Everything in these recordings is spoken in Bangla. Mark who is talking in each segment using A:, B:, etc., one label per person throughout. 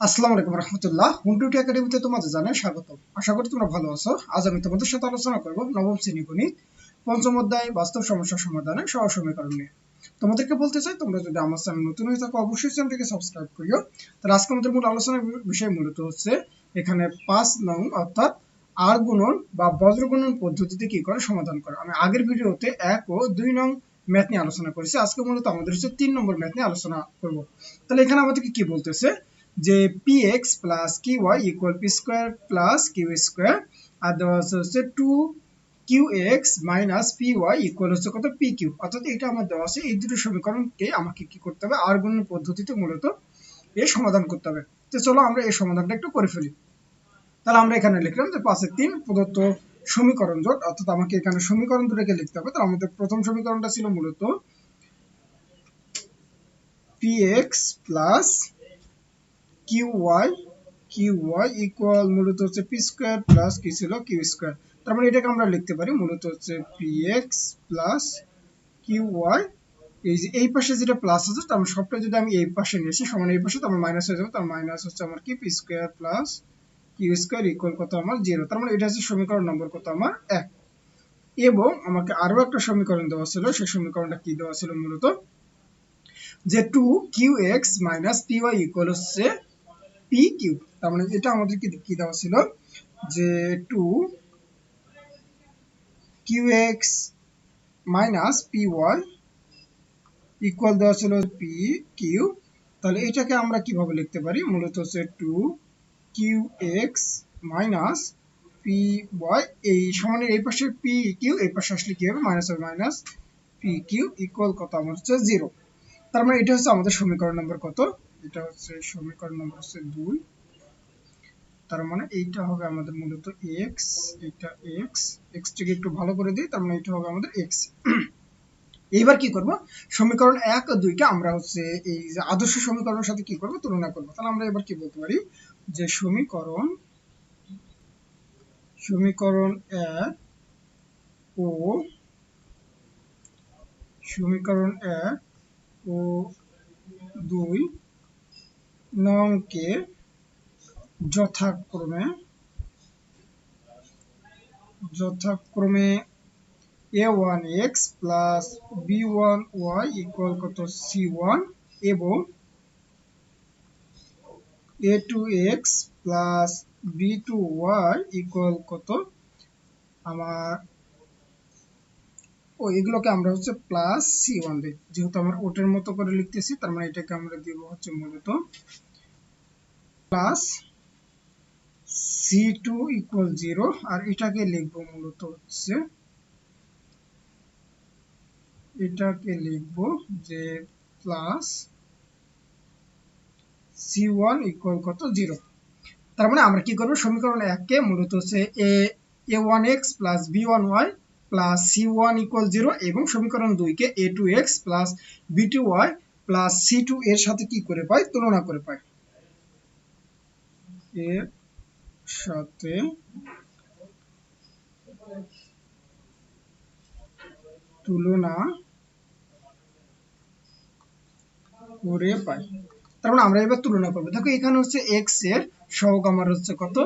A: আসসালামু আলাইকুম রহমতুল্লাহ। হুন্টুটি একাডেমিতে তোমাদের জানাই স্বাগত আশা করি তোমরা ভালো আছো। আজ আমি তোমাদের সাথে আলোচনা করব নবম শ্রেণি গণিত, পঞ্চম অধ্যায়, বাস্তব সমস্যা সমাধানে সহজ সমীকরণ নিয়ে। তোমাদেরকে বলতে চাই, তোমরা যদি আমার চ্যানেল নতুন হয়ে থাকো, অবশ্যই চ্যানেলটিকে সাবস্ক্রাইব করিও। তাহলে আজকে আমাদের মূল আলোচনার বিষয় মূলত হচ্ছে, এখানে পাঁচ নং অর্থাৎ আর গুণন বা বজ্র গুণন পদ্ধতিতে কি করে সমাধান করে। আমি আগের ভিডিওতে এক ও দুই নং ম্যাথ নিয়ে আলোচনা করেছি। আজকে মূলত আমাদের হচ্ছে তিন নম্বর ম্যাথ নিয়ে আলোচনা করব। তাহলে এখানে আমাদেরকে কি বলতেছে? যে পি এক্স প্লাস কি Y equal P square plus Q square আর দেওয়া আছে হচ্ছে two Q X minus P Y equal হচ্ছে কত? পি কিউ অর্থাৎ এটা আমার দেওয়া আছে, এই দুটো সমীকরণকে আমাকে কি করতে হবে? আর গুণন পদ্ধতিতে মূলত এর সমাধান করতে হবে। তো চলো আমরা এই সমাধানটা একটু করে ফেলি। তাহলে আমরা এখানে লিখলাম যে পাঁচের তিন প্রদত্ত সমীকরণ জোট, অর্থাৎ আমাকে এখানে সমীকরণ দুটোকে লিখতে হবে। তাহলে আমাদের প্রথম সমীকরণটা ছিল মূলত P X plus Q Y Q Y equal মূলত হচ্ছে পি স্কোয়ার প্লাস কি ছিল কিউ স্কোয়ার তার মানে এটাকে আমরা লিখতে পারি মূলত হচ্ছে P X plus Q Y এই যে এই পাশে যেটা প্লাস আছে তার সবটা যদি আমি এই পাশে নিয়ে আসি সমান এই পাশে তার মাইনাস হয়ে যাবে। তার মাইনাস হচ্ছে আমার কি? P square plus Q square equal কত আমার? জিরো তার মানে এটা হচ্ছে সমীকরণ নম্বর কত আমার? এক। এবং আমাকে আরও একটা সমীকরণ দেওয়া ছিল, সেই সমীকরণটা কি দেওয়া ছিল মূলত? যে two Q X minus P Y equal হচ্ছে পি কিউ তার মানে এটা আমাদের কি কি দেওয়া ছিল? যে two Q X minus P Y equal দেওয়া ছিল পি কিউ তাহলে এটাকে আমরা কীভাবে লিখতে পারি? মূলত হচ্ছে two Q X minus P Y এই সমানের এই পাশে পি কিউ এই পাশে আসলে কি হবে? মাইনাস হবে মাইনাস পি কিউ ইকুয়াল কত? আমার হচ্ছে জিরো তার মানে এটা হচ্ছে আমাদের সমীকরণ নম্বর কত? এটা হচ্ছে সমীকরণ নম্বর হচ্ছে দুই। তার মানে এইটা হবে আমাদের মূলত এক্স এটা এক্স এক্স টিকে একটু ভালো করে দিই, তার মানে এটা হবে আমাদের এক্স এইবার কি করব? সমীকরণ এক ও দুইকে আমরা হচ্ছে এই যে আদর্শ সমীকরণের সাথে কি করব? তুলনা করব। তাহলে আমরা এবার কি বলতে পারি? যে সমীকরণ সমীকরণ এক ও, সমীকরণ এক ও দুই নংকে যথাক্রমে যথাক্রমে A one X plus B one Y equal কত সি ওয়ান এবং A two X plus B two Y equal কত আমার, ও এগুলোকে আমরা হচ্ছে প্লাস সি ওয়ান দিই যেহেতু আমরা ওটের মতো করে লিখতেছি, তার মানে এটাকে আমরা দিব হচ্ছে মূলত plus C two equal zero আর এটাকে লিখব মূলত হচ্ছে, এটাকে লিখব যে প্লাস সি ওয়ান ইকুয়াল কত? জিরো তার মানে আমরা কি করব? সমীকরণ এককে মূলত হচ্ছে A A one X plus B one Y plus C one equal zero এবং সমীকরণ দুইকে A two X plus B two Y plus C two এর সাথে কি করে পাই? তুলনা করে পাই। এর সাথে তুলনা করে পাই। তার মানে আমরা এবার তুলনা করব। দেখো, এখানে হচ্ছে এক্সের সহগ আমার হচ্ছে কত?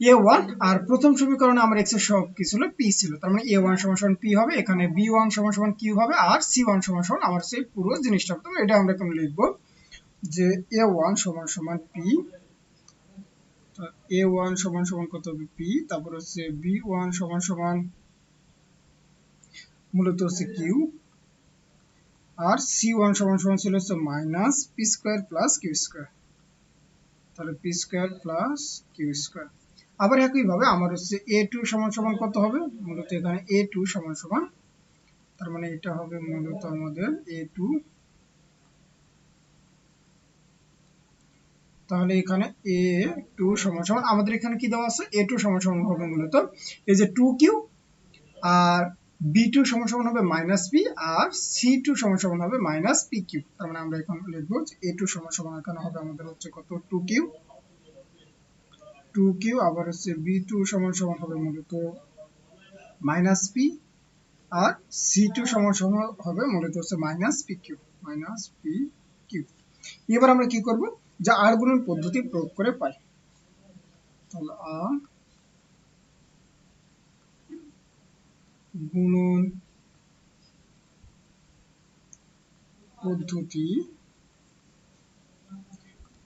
A: এ ওয়ান আর প্রথম সমীকরণে আমার এক্সের সহগ কি ছিল? পি ছিল। তার মানে এ ওয়ান সমান পি হবে, এখানে বি ওয়ান সমান সমান কিউ হবে, আর সি ওয়ান সমান আমার সেই পুরো জিনিসটা এটা আমরা এখন লিখব যে এ ওয়ান সমান সমান পি এ ওয়ান সমান সমান কত হবে পি তারপর হচ্ছে বি ওয়ান সমান সমান মূলত হচ্ছে কিউ আর সি ওয়ান সমান সমান ছিল হচ্ছে minus P square plus Q square তাহলে P square plus Q square আবার একইভাবে আমার হচ্ছে এ টু সমান সমান কত হবে? মূলত এখানে এ টু সমান সমান। তার মানে এটা হবে মূলত আমাদের এ টু তাহলে এখানে এ টু সমান আমাদের এখানে কি দেওয়া আছে? এ টু সমান হবে মূলত এই যে টু কিউ আর বি টু সমান হবে মাইনাস পি আর সি টু সমান হবে মাইনাস পি কিউ তার মানে আমরা এখন লিখব এ টু সমান এখানে হবে আমাদের হচ্ছে কত? টু কিউ টু কিউ আবার হচ্ছে বি টু সমান হবে মূলত মাইনাস পি আর সি টু সমান হবে মূলত হচ্ছে minus P Q minus P Q এবার আমরা কি করব? যা আর গুণন পদ্ধতি প্রয়োগ করে পাই। তাহলে আর গুণন পদ্ধতি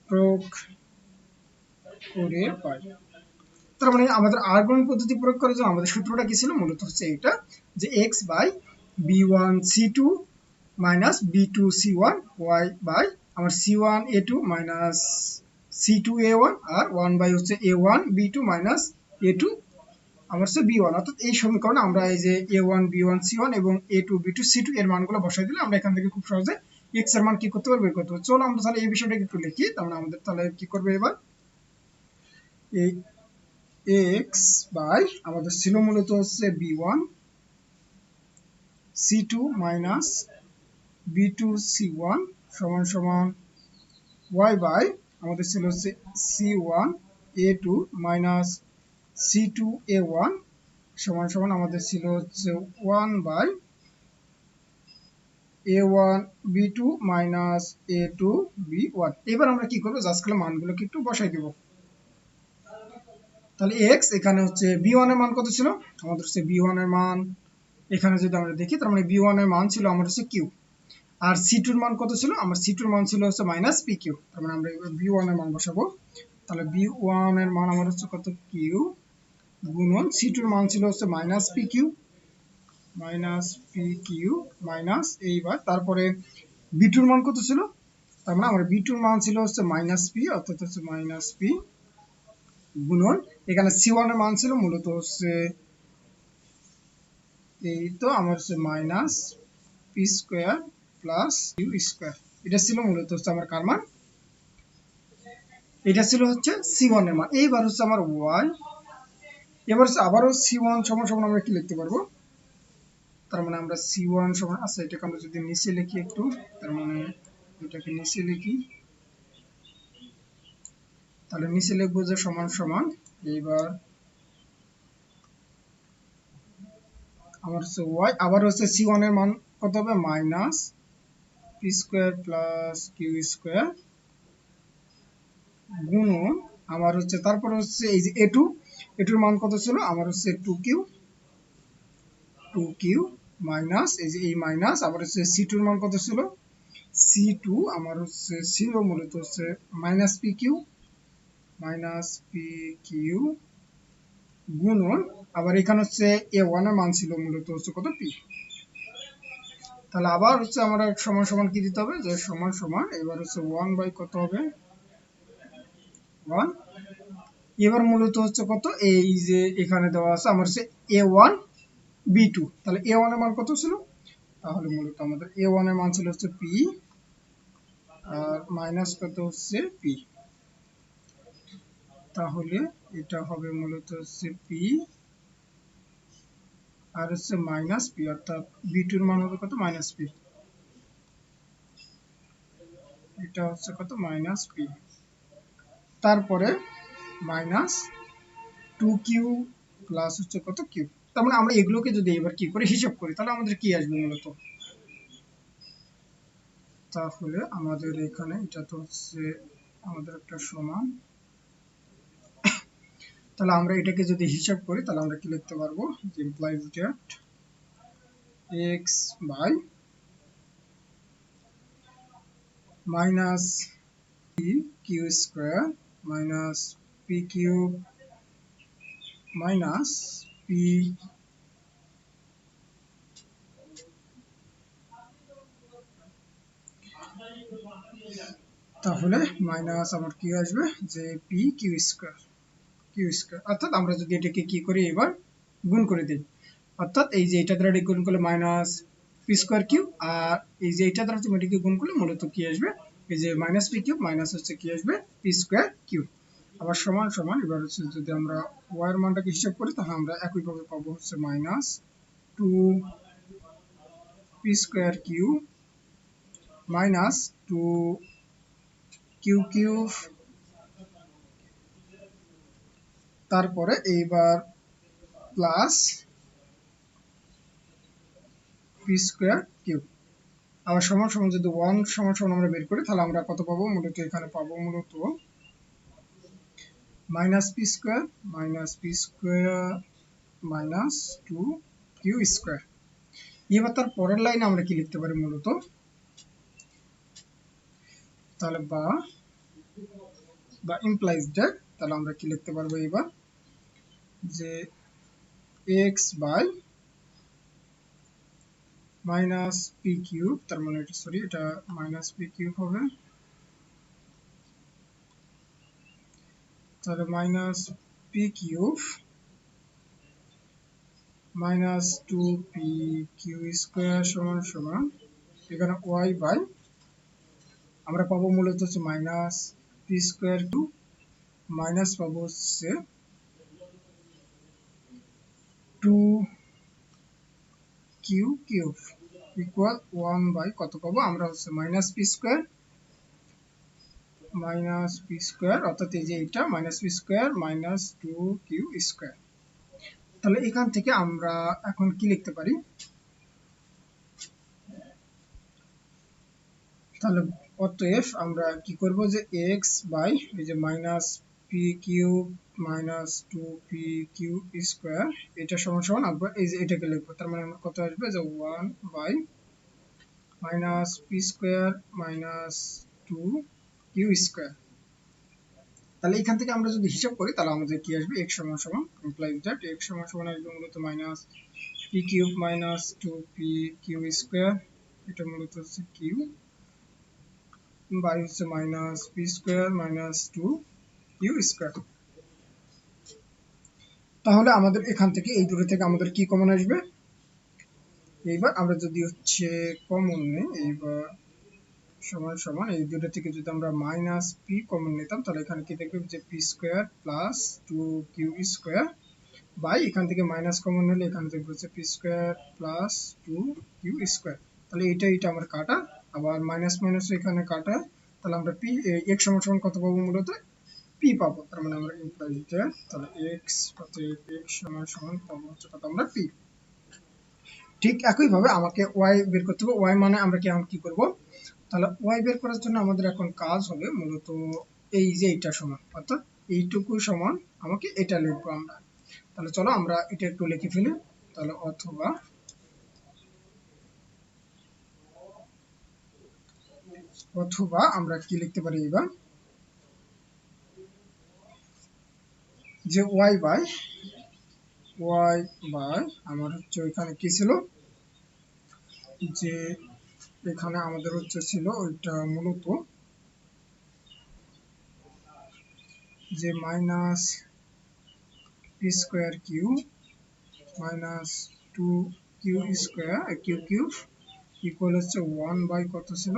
A: প্রয়োগ করে পাই। তার মানে আমাদের আর গুণন পদ্ধতি প্রয়োগ করার জন্য আমাদের সূত্রটা কি ছিল? মূলত হচ্ছে এটা যে X by B one C two minus B two C one Y by আমার C one A two minus C two A one R one by হচ্ছে A one B two minus A two আমার হচ্ছে বি ওয়ান অর্থাৎ এই সমীকরণে আমরা এই যে A one B one C one এবং A two B two C two এর মানগুলো বসাই দিলে আমরা এখান থেকে খুব সহজে এক্সের মান কি করতে পারব বের করতে পারব। চলো আমরা তাহলে এই বিষয়টা একটু লিখি, তাহলে আমাদের তাহলে কি করবে এবার? এই এক্স বাই আমাদের ছিল মূলত হচ্ছে B one C two minus B two C one সমান সমান ওয়াই বাই আমাদের ছিল হচ্ছে C one A two minus C two A one সমান সমান আমাদের ছিল হচ্ছে one by A one B two minus A two B one এবার আমরা কি করব? জাস্ট মানগুলোকে একটু বসাই দিব। তাহলে এক্স এখানে হচ্ছে বি ওয়ানের মান কত ছিল? আমাদের হচ্ছে বি ওয়ানের মান। এখানে যদি আমরা দেখি, তার মানে বি ওয়ানের মান ছিল আমার হচ্ছে কিউ আর সি টুর মান কত ছিল? আমার সি টুর মান ছিল হচ্ছে মাইনাস পি কিউ তার মানে আমরা বি ওয়ানের মান বসাবো। তাহলে বি ওয়ানের মান আমার হচ্ছে কত কিউ গুণন সি টুর মান ছিল হচ্ছে minus P Q minus P Q minus এইবার তারপরে বি টুর মান কত ছিল? তার মানে আমার বি টুর মান ছিল হচ্ছে মাইনাস পি অর্থাৎ হচ্ছে মাইনাস পি গুণন। এখানে সি ওয়ানের মান ছিল মূলত হচ্ছে এই তো, আমার হচ্ছে minus P square plus U square এটা ছিল মূলত হচ্ছে আমার কার মান? এটা ছিল হচ্ছে সি ওয়ানের মান। এইবার হচ্ছে আমার ওয়াই এবার হচ্ছে আবারও সি ওয়ান সমান সমান আমরা কি লিখতে পারব? তার মানে আমরা সি ওয়ান সমান আচ্ছা এটাকে আমরা যদি নিচে লিখি একটু, তার মানে এটাকে নিচে লিখি। তাহলে নিচে লিখব যে সমান সমান, এইবার আমার হচ্ছে ওয়াই আবার হচ্ছে সি ওয়ানের মান কত হবে? Minus square plus Q square গুণন আমার হচ্ছে, তারপরে হচ্ছে এই যে এ মান কত ছিল? আমার হচ্ছে two Q two Q minus এই যে এই মাইনাস আবার হচ্ছে সি টুর মান কত ছিল? সি টু আমার হচ্ছে ছিল মূলত হচ্ছে minus P Q minus P Q গুণন আবার এখানে হচ্ছে এ ওয়ানের মান ছিল মূলত হচ্ছে কত? পি তাহলে আবার হচ্ছে আমরা সমান সমান কি দিতে হবে? যে সমান সমান, এবার হচ্ছে ওয়ান বাই কত হবে? ওয়ান এবার মূলত হচ্ছে কত? এই যে এখানে দেওয়া আছে, আমার হচ্ছে এ ওয়ান বি টু তাহলে এ ওয়ানের মান কত ছিল? তাহলে মূলত আমাদের এ ওয়ানের মান ছিল হচ্ছে পি আর মাইনাস কত হচ্ছে পি তাহলে এটা হবে মূলত হচ্ছে পি আর হচ্ছে মাইনাস পি অর্থাৎ বি টুর মান হবে কত? মাইনাস পি এটা হচ্ছে কত? মাইনাস পি তারপরে মাইনাস টু কিউ প্লাস হচ্ছে কত? কিউ তার মানে আমরা এগুলোকে যদি এবার কি করে হিসাব করি, তাহলে আমাদের কি আসবে মূলত? তাহলে আমাদের এখানে এটা তো হচ্ছে আমাদের একটা সমান তাহলে আমরা এটাকে যদি হিসাব করি, তাহলে আমরা কি লিখতে পারব? যে implies that X by minus P Q square minus P Q minus P তাহলে মাইনাস আমার কি আসবে? যে P Q square Q square অর্থাৎ আমরা যদি এটাকে কি করি, এবার গুণ করে দিই। অর্থাৎ এই যে এটা দ্বারা গুণ করলে মাইনাস পি স্কোয়ার কিউ আর এই যে এটা দ্বারা তুমি এটাকে গুণ করলে মূলত কি আসবে? এই যে মাইনাস পি কিউ মাইনাস হচ্ছে কি আসবে? পি স্কোয়ার কিউ আবার সমান সমান, এবার হচ্ছে যদি আমরা ওয়ার মানটাকে হিসাব করি, তাহলে আমরা একইভাবে পাবো হচ্ছে minus two P square Q minus two Q cube তারপরে এইবার প্লাস পি স্কোয়ার কিউব আবার সমান সমান যদি ওয়ান সমান সমান আমরা বের করি, তাহলে আমরা কত পাবো? মূলত এখানে পাবো মূলত minus P square minus P square minus two Q square এবার তার পরের লাইনে আমরা কি লিখতে পারি মূলত? তাহলে বা বা ইমপ্লাইজ দ্যাট তাহলে আমরা কি লিখতে পারব এবার? যে X by minus P cube তার মানে এটা সরি এটা মাইনাস পি কিউব হবে। তাহলে minus P cube minus two P Q square সমান সমান, এখানে ওয়াই বাই আমরা পাবো মূলত হচ্ছে minus P square two minus পাবো হচ্ছে two Q cube equal one by কত পাবো? আমরা হচ্ছে minus P square minus P square অর্থাৎ এই যে এটা minus P square minus two Q square তাহলে এখান থেকে আমরা এখন কি লিখতে পারি? তাহলে অতএব আমরা কি করব যে এক্স বাই এই যে minus P Q minus two P Q square, এটা সমান সমান আমরা এই যে এটাকে লিখব, তার মানে কত আসবে? যে one by minus P square minus two Q square. তাহলে এখান থেকে আমরা যদি হিসাব করি, তাহলে আমাদের কি আসবে? x সমান সমান ইমপ্লাইজ দ্যাট x সমান সমান আসবে মূলত minus P cube minus two P Q square, এটা মূলত হচ্ছে কিউ বাই হচ্ছে minus P square minus two Q square. তাহলে আমাদের এখান থেকে, এই দুটো থেকে আমাদের কি কমন আসবে? এইবার আমরা যদি হচ্ছে কমন নেই, এইবার সমান সমান, এই দুটো থেকে যদি আমরা মাইনাস পি কমন নিতাম, তাহলে এখানে কি দেখবে যে P square plus two Q square by এখান থেকে মাইনাস কমন নিলে এখানে দেখবে হচ্ছে P square plus two Q square তাহলে এটা এটা আমার কাটা, আবার মাইনাস মাইনাস এখানে কাটা, তাহলে আমরা পি এক্স সমান সমান কত পাবো মূলত? পি পাবো, তার মানে আমরা ইমপ্লাই তাহলে এক্স অতএব এক্স সমান সমান পাবো হচ্ছে কত আমরা পি ঠিক একইভাবে আমাকে ওয়াই বের করতে হবে ওয়াই মানে আমরা কি এখন কি করব? তাহলে ওয়াই বের করার জন্য আমাদের এখন কাজ হবে মূলত এই যে এইটা সমান, অর্থাৎ এইটুকু সমান আমাকে এটা লিখব আমরা। তাহলে চলো আমরা এটা একটু লিখে ফেলি, তাহলে অথবা অথবা আমরা কি লিখতে পারি এবার? যে ওয়াই বাই ওয়াই বাই আমার হচ্ছে ওইখানে কি ছিল? যে এখানে আমাদের হচ্ছে ছিল ওইটা মূলত যে minus P square Q minus two Q square Q cube equal হচ্ছে ওয়ান বাই কত ছিল?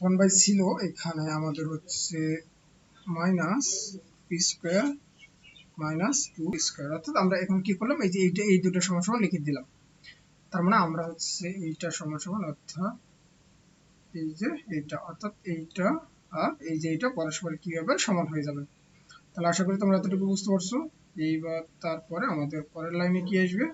A: ওয়ান বাই ছিল, এখানে আমাদের হচ্ছে minus P square minus two square. অর্থাৎ আমরা এখন কি করলাম? এই যে এইটা, এই দুটো সমান লিখে দিলাম। তার মানে আমরা হচ্ছে এইটা সমান সমান অর্থাৎ এই যে এইটা, অর্থাৎ এইটা আর এই যে এইটা পরস্পর কি হবে সমান হয়ে যাবে? তাহলে আশা করি তোমরা এতটুকু বুঝতে পারছ। এইবার তারপরে আমাদের পরের লাইনে কি আসবে?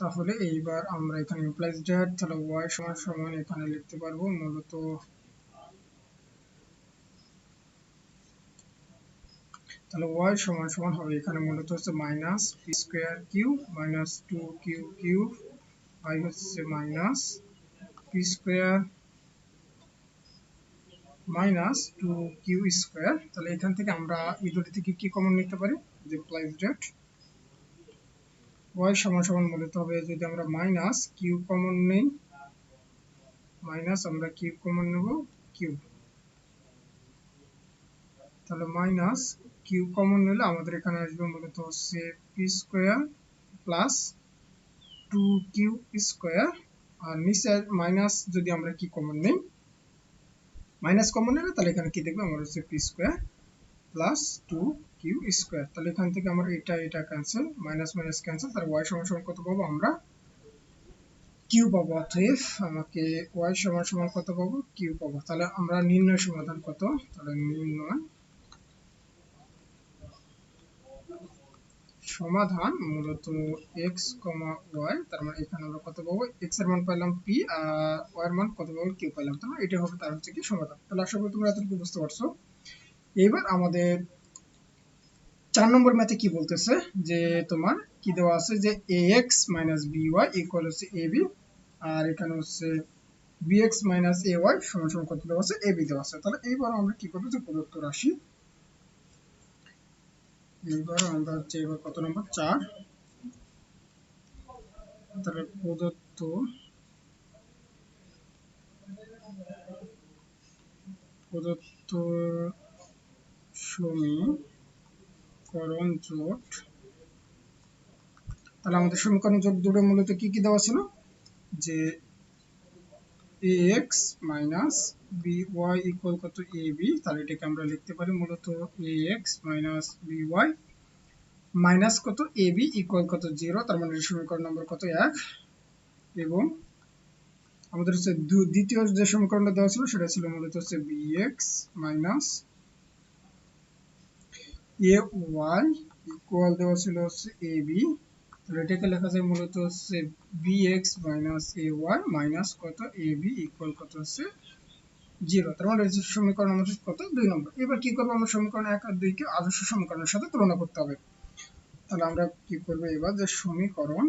A: তাহলে এইবার আমরা এখানে ইমপ্লাইজ ডেট তাহলে ওয়াই সমান সমান এখানে লিখতে পারব মূলত তাহলে ওয়াই সমান সমান হবে। এখানে মূলত হচ্ছে minus P square Q minus two Q Q by হচ্ছে minus P square minus two Q square তাহলে এখান থেকে আমরা এই দুটি থেকে কি কমন নিতে পারি? যে প্লাইস ডেট ওয়াই সমান সমান মূলত হবে যদি আমরা মাইনাস কিউ কমন নেই মাইনাস আমরা কিউ কমন নেব কিউ তাহলে মাইনাস কিউ কমন নিলে আমাদের এখানে আসবে মূলত হচ্ছে P square plus two Q square আর নিচে মাইনাস যদি আমরা কি কমন নেই মাইনাস কমন নিলে তাহলে এখানে কি দেখবে? আমার হচ্ছে P square plus two Q square, তাহলে এখান থেকে আমার এটা এটা cancel minus minus cancel Y সমান সমান কত পাবো আমরা? কিউ পাবো, অতএব আমাকে ওয়াই সমান সমান কত পাবো? কিউ পাবো। তাহলে আমরা নির্ণয় সমাধান কত? তাহলে নির্ণয় সমাধান মূলত এক্স কমা ওয়াই তার মানে এখানে আমরা কত পাবো? এক্সের মান পি আর ওয়াই এর মান কত পাবো? কিউ পাইলাম। এটা হবে তার হচ্ছে কি সমাধান। তাহলে আশা করি তোমরা এতটুকু বুঝতে পারছ। এবার আমাদের চার নম্বর ম্যাথে কি বলতেছে? যে তোমার কি দেওয়া আছে? যে a x minus b y equal হচ্ছে এ বি আর এখানে হচ্ছে b x minus a y সমান সমান কত দেওয়া আছে? এ বি দেওয়া আছে। তাহলে এইবার আমরা কি করব? যে প্রদত্ত রাশি। এইবার আমরা হচ্ছে এবার কত নম্বর? চার। তাহলে প্রদত্ত প্রদত্ত সমীকরণ জোট। তাহলে আমাদের সমীকরণ জোট দুটো মূলত কি কি দেওয়া ছিল? যে ax মাইনাস by ইকুয়াল কত ab, তাহলে এটাকে আমরা লিখতে পারি মূলত ax মাইনাস by মাইনাস কত ab ইকুয়াল কত 0 তার মানে সমীকরণ নম্বর কত 1 এবং আমাদের হচ্ছে দ্বিতীয় যে সমীকরণটা দেওয়া ছিল, সেটা ছিল মূলত হচ্ছে bx মাইনাস ay ইকুয়াল দেওয়া ছিল হচ্ছে ab তাহলে এটাকে লেখা যায় মূলত হচ্ছে bx মাইনাস ay মাইনাস কত ab ইকুয়াল কত হচ্ছে জিরো তার মানে সমীকরণ আমাদের কত? দুই নম্বর। এবার কি করব আমরা সমীকরণ এক আর দুইকে আদর্শ সমীকরণের সাথে তুলনা করতে হবে। তাহলে আমরা কি করব এবার যে সমীকরণ?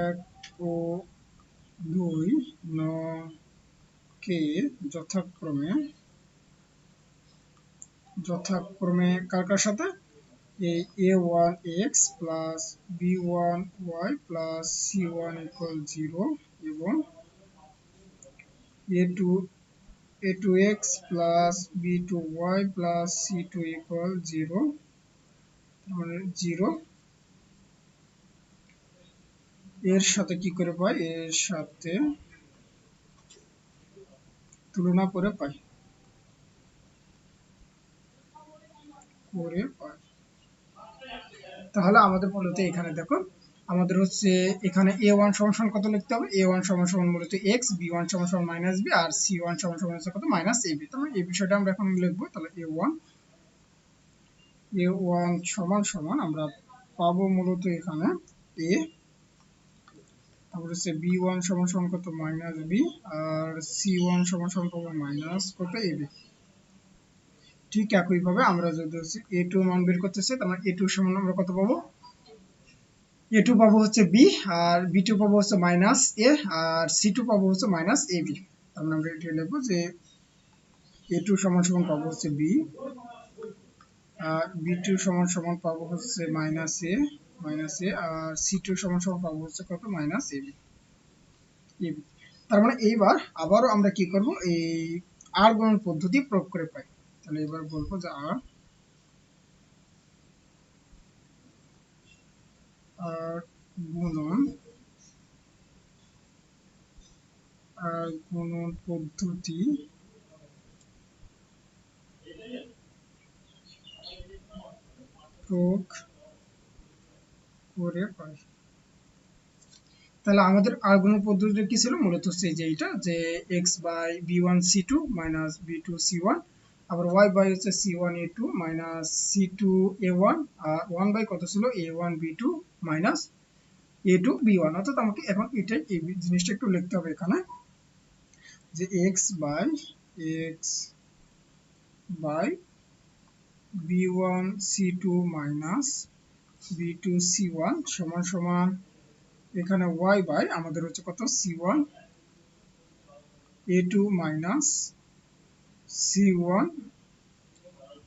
A: এক ও দুই ন কে যথাক্রমে যথাক্রমে কার কার সাথে? এই a one x plus b one y plus c one equal zero এবং a two a two x plus b two y plus c two equal zero zero এর সাথে কি করে পাই? এর সাথে তুলনা করে পাই। করে পাই তাহলে আমাদের মূলত এখানে দেখো, আমাদের হচ্ছে এখানে এ ওয়ান সমান কত লিখতে হবে? এ ওয়ান সমান সমান মূলত এক্স বি ওয়ান সমান সমান মাইনাস বি আর সি ওয়ান সমান সমান হচ্ছে কত? মাইনাস এ বি তাহলে এই বিষয়টা আমরা এখন লিখব, তাহলে এ ওয়ান এ ওয়ান সমান সমান আমরা পাবো মূলত এখানে এ তারপর হচ্ছে বি ওয়ান সমান সমান কত? মাইনাস বি আর সি ওয়ান সমান সমান পাবো মাইনাস কত? এ বি ঠিক একইভাবে আমরা যদি হচ্ছে এ টু মান বের করতেছি তার মানে এ টু সমান আমরা কত পাবো? এ টু পাবো হচ্ছে বি আর বি টু পাবো হচ্ছে মাইনাস এ আর সি টু পাবো হচ্ছে মাইনাস এ বি তার মানে আমরা এটা লিখব যে এ টু সমান সমান পাবো হচ্ছে বি আর বি টু সমান সমান পাবো হচ্ছে মাইনাস এ মাইনাস এ আর সি টু সমান সমান পাবো হচ্ছে কত? মাইনাস এ বি তার মানে এইবার আবারও আমরা কি করব? এই আর গুণন পদ্ধতি প্রয়োগ করে পাই। তাহলে এবার বলব যে আর গুণন গুণন পদ্ধতি করে পাই। তাহলে আমাদের আর গুণন পদ্ধতিটা কি ছিল? মূলত হচ্ছে যে এইটা, যে x by b one c two minus b two c one আবার ওয়াই বাই হচ্ছে c one a two minus c two a one R one by কত ছিল? A one b two minus a two b one অর্থাৎ আমাকে এখন এটাই, এই জিনিসটা একটু লিখতে হবে এখানে, যে x by x by b one c two minus b two c one সমান সমান এখানে ওয়াই বাই আমাদের হচ্ছে কত? C one a two minus c one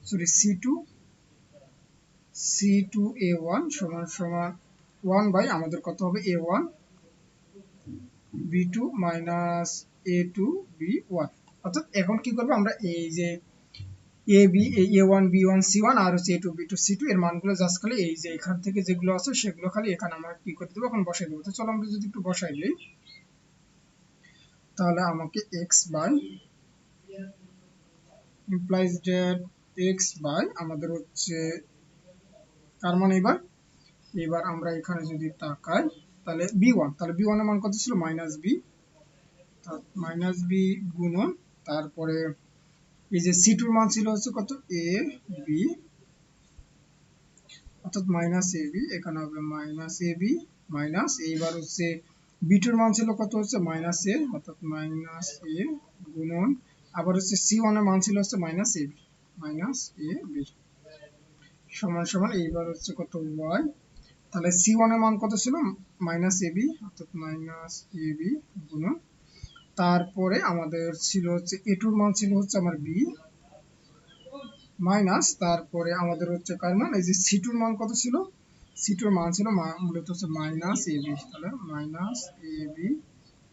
A: sorry c two c two a one সমান সমান ওয়ান বাই আমাদের কত হবে? A one b two minus a two b one অর্থাৎ এখন কি করব আমরা? এই যে a b a one b one c one আর হচ্ছে a two b two c two এর মানগুলো জাস্ট খালি এই যে এখান থেকে যেগুলো আছে সেগুলো খালি এখানে আমরা কি করে দেবো? এখন বসাই দেবো। তো চলো আমরা যদি একটু বসাই দিই, তাহলে আমাকে x by implies that x by আমাদের হচ্ছে, তার মানে এবার এবার আমরা এখানে যদি তাকাই, তাহলে বি তাহলে বি ওয়ানের মান কত ছিল? মাইনাস বি মাইনাস গুণন, তারপরে এই যে সি টুর মান ছিল হচ্ছে কত? এ বি অর্থাৎ মাইনাস এ বি এখানে হবে মাইনাস এ বি মাইনাস এইবার হচ্ছে বি টুর মান ছিল কত হচ্ছে? মাইনাস এ অর্থাৎ মাইনাস এ গুণন আবার হচ্ছে সি ওয়ানের মান ছিল হচ্ছে minus a minus a b সমান সমান এইবার হচ্ছে কত ওয়াই তাহলে সি ওয়ানের মান কত ছিল? মাইনাস এ বি অর্থাৎ মাইনাস এ বি গুণন। তারপরে আমাদের ছিল হচ্ছে এ টুর মান ছিল হচ্ছে আমার বি মাইনাস তারপরে আমাদের হচ্ছে কার মান? এই যে সি টুর মান কত ছিল? সি টুর মান ছিল মূলত হচ্ছে মাইনাস এ বি তাহলে মাইনাস এ বি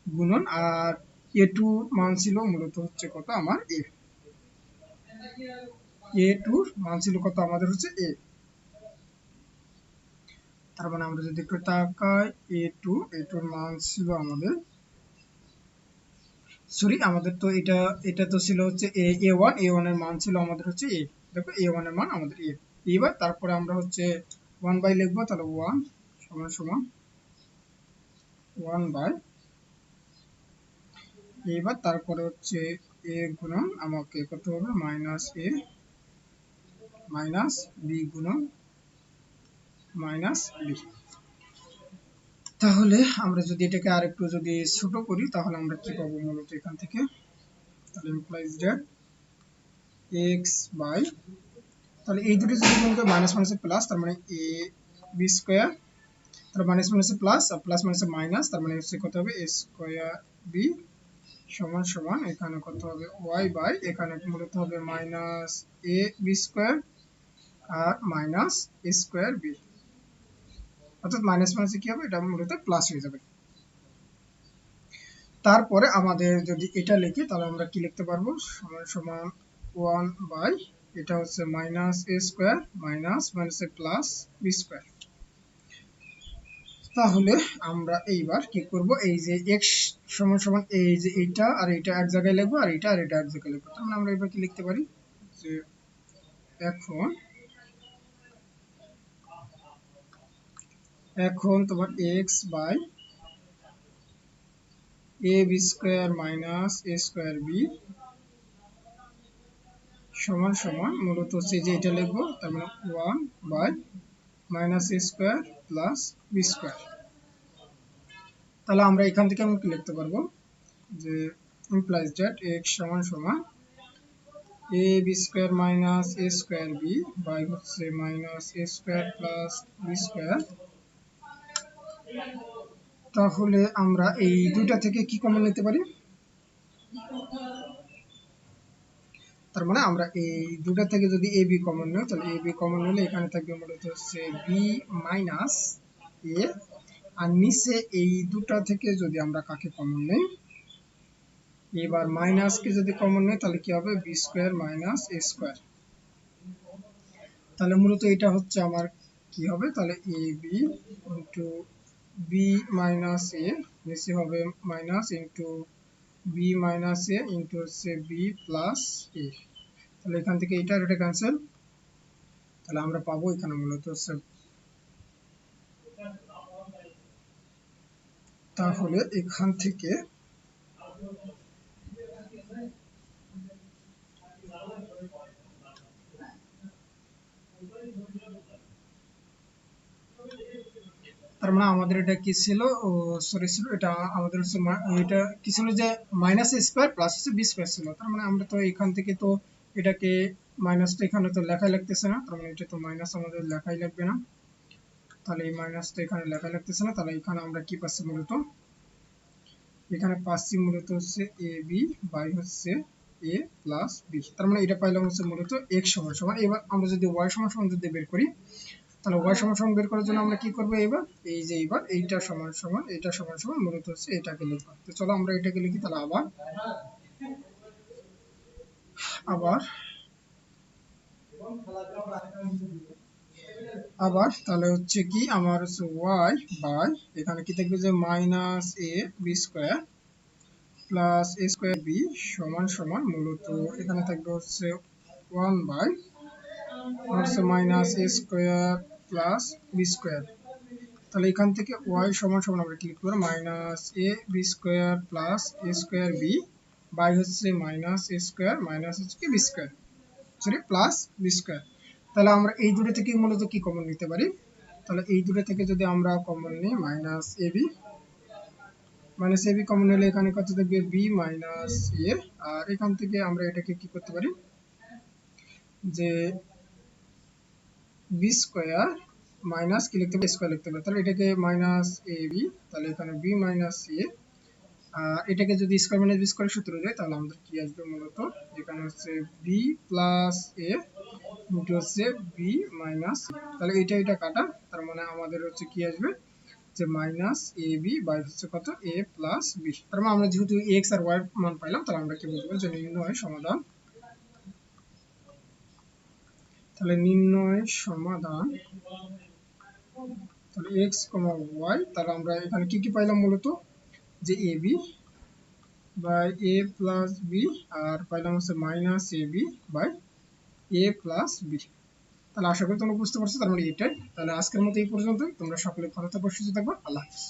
A: গুণন। আর এ টু মান ছিল মূলত হচ্ছে কত আমার এ এ টুর মান ছিল কত আমাদের হচ্ছে এ তার মানে আমরা যদি একটু তাকাই এ টু এ টুর মান ছিল আমাদের। সরি আমাদের তো এটা এটা তো ছিল হচ্ছে এ এ ওয়ান এ ওয়ানের মান ছিল আমাদের হচ্ছে এ দেখো এ ওয়ানের মান আমাদের এ এবার তারপরে আমরা হচ্ছে ওয়ান বাই লিখব, তাহলে ওয়ান সমান সমান ওয়ান বাই এবার তারপরে হচ্ছে এ গুণন আমাকে কত হবে মাইনাস এ, মাইনাস বি গুণন মাইনাস বি। তাহলে আমরা যদি এটাকে আরেকটু যদি ছোট করি, তাহলে আমরা কি পাবো মূলত এখান থেকে? তাহলে ইমপ্লাইজ ডেট এক্স বাই তাহলে এই দুটো যদি গুণ করি মাইনাস মাইনাসে প্লাস তার মানে এ বি স্কোয়ার তাহলে মাইনাস মাইনাসে প্লাস আর প্লাস মাইনাসে মাইনাস তার মানে হচ্ছে কত হবে? এ স্কোয়ার বি সমান সমান এখানে কত হবে ওয়াই বাই এখানে মূলত হবে মাইনাস এ বি স্কোয়ার আর মাইনাস এ স্কোয়ার বি অর্থাৎ মাইনাস মাইনাসে কি হবে? এটা মূলত প্লাস হয়ে যাবে। তারপরে আমাদের যদি এটা লিখি, তাহলে আমরা কি লিখতে পারব? সমান সমান ওয়ান বাই এটা হচ্ছে minus a square minus minus plus b square তাহলে আমরা এইবার কি করব? এই যে এক্স সমান সমান এই যে এইটা, আর এইটা এক জায়গায় লিখব, আর এইটা আর এটা এক জায়গায় লিখব। মানে আমরা এবার কি লিখতে পারি? যে এখন এখন তোমার x by a b square minus a square b সমান সমান মূলত হচ্ছে যে এটা লিখব, তার মানে one by minus a square plus b square তাহলে আমরা এখান থেকে আমরা লিখতে পারব? যে ইমপ্লাইজ দ্যাট এক্স সমান সমান a b square minus a square b by হচ্ছে minus a square plus b square তাহলে আমরা এই দুইটা থেকে কি কমন নিতে পারি? তার মানে আমরা এই দুটা থেকে যদি এ বি কমন নিই, তাহলে এ বি কমন নিলে এখানে থাকবে মূলত হচ্ছে বি মাইনাস এ আর নিচে এই দুটা থেকে যদি আমরা কাকে কমন নেই, এবার মাইনাস কে যদি কমন নেই, তাহলে কি হবে? B square minus a square তাহলে মূলত এটা হচ্ছে আমার কি হবে? তাহলে a b into b minus a নিচে হবে minus into b minus a into হচ্ছে বি প্লাস এ তাহলে এখান থেকে এটা এটা ক্যান্সেল তাহলে আমরা পাবো এখানে মূলত হচ্ছে তাহলে এখান থেকে তার মানে আমাদের এটা কি ছিল? ও সরি ছিল। এটা আমাদের এটা কি ছিল যে মাইনাস স্কোয়ার প্লাস হচ্ছে বি স্কোয়ার ছিল। তার মানে আমরা তো এখান থেকে তো এটাকে মাইনাসটা এখানে তো লেখাই লাগতেছে না। তার মানে এটা তো মাইনাস আমাদের লেখাই লাগবে না। তাহলে এই মাইনাসটা এখানে লেখা লাগতেছে না, তাহলে এখানে আমরা কি পাচ্ছি মূলত? এখানে পাচ্ছি মূলত হচ্ছে এ বি বাই হচ্ছে এ প্লাস বি তার মানে এটা পাইলাম হচ্ছে মূলত এক্স সমান সমান। এবার আমরা যদি ওয়াই সমান সমান যদি বের করি, তাহলে ওয়াই সমান সমান বের করার জন্য আমরা কি করব এবার? এই যে এবার এইটা সমান সমান, এটা সমান সমান, মূলত হচ্ছে এটাকে লিখব। তো চলো আমরা এটাকে লিখি তাহলে আবার। আবার। আবার তাহলে হচ্ছে কি আমার হচ্ছে ওয়াই বাই, এখানে কি থাকবে যে minus a b square plus a square b সমান সমান মূলত এখানে থাকবে হচ্ছে ওয়ান বাই হচ্ছে minus a square plus b square তাহলে এখান থেকে ওয়াই সমান সমান আমরা ক্লিক করব minus a b square plus a square b by হচ্ছে মাইনাস এ স্কোয়ার মাইনাস হচ্ছে কি b square sorry plus b square তাহলে আমরা এই দুটো থেকে মূলত কি কমন নিতে পারি? তাহলে এই দুটো থেকে যদি আমরা কমন নিই minus a b minus a b common নিলে এখানে কত থাকবে? বি মাইনাস এ আর এখান থেকে আমরা এটাকে কি করতে পারি? যে বি স্কোয়ার মাইনাস কি লিখতে পারি? স্কোয়ার লিখতে পারি। তাহলে এটাকে মাইনাস এ বি তাহলে এখানে বি মাইনাস এ এটাকে যদি স্কোয়ার মাইনাস বি স্কোয়ার সূত্র দেয়, তাহলে আমাদের কি আসবে মূলত? এখানে হচ্ছে বি প্লাস এ ইন্টু হচ্ছে বি মাইনাস তাহলে এটা এটা কাটা, তার মানে আমাদের হচ্ছে কি আসবে? যে মাইনাস এ বি বাই হচ্ছে কত? এ প্লাস বি তার মানে আমরা যেহেতু এক্স আর ওয়াই মান পাইলাম, তাহলে আমরা কি বলতে যে নির্ণয় সমাধান। তাহলে নির্ণয় সমাধান, তাহলে এক্স কমা ওয়াই তাহলে আমরা এখানে কি কি পাইলাম মূলত? যে a b by a plus b, আর পাইলাম হচ্ছে minus a b by a plus b. তাহলে আশা করি তোমরা বুঝতে পারছ, তার মানে এটাই। তাহলে আজকের মতো এই পর্যন্তই। তোমরা সকলে ভালো থাকো, সুস্থ থাকবে আল্লাহ হাফিজ।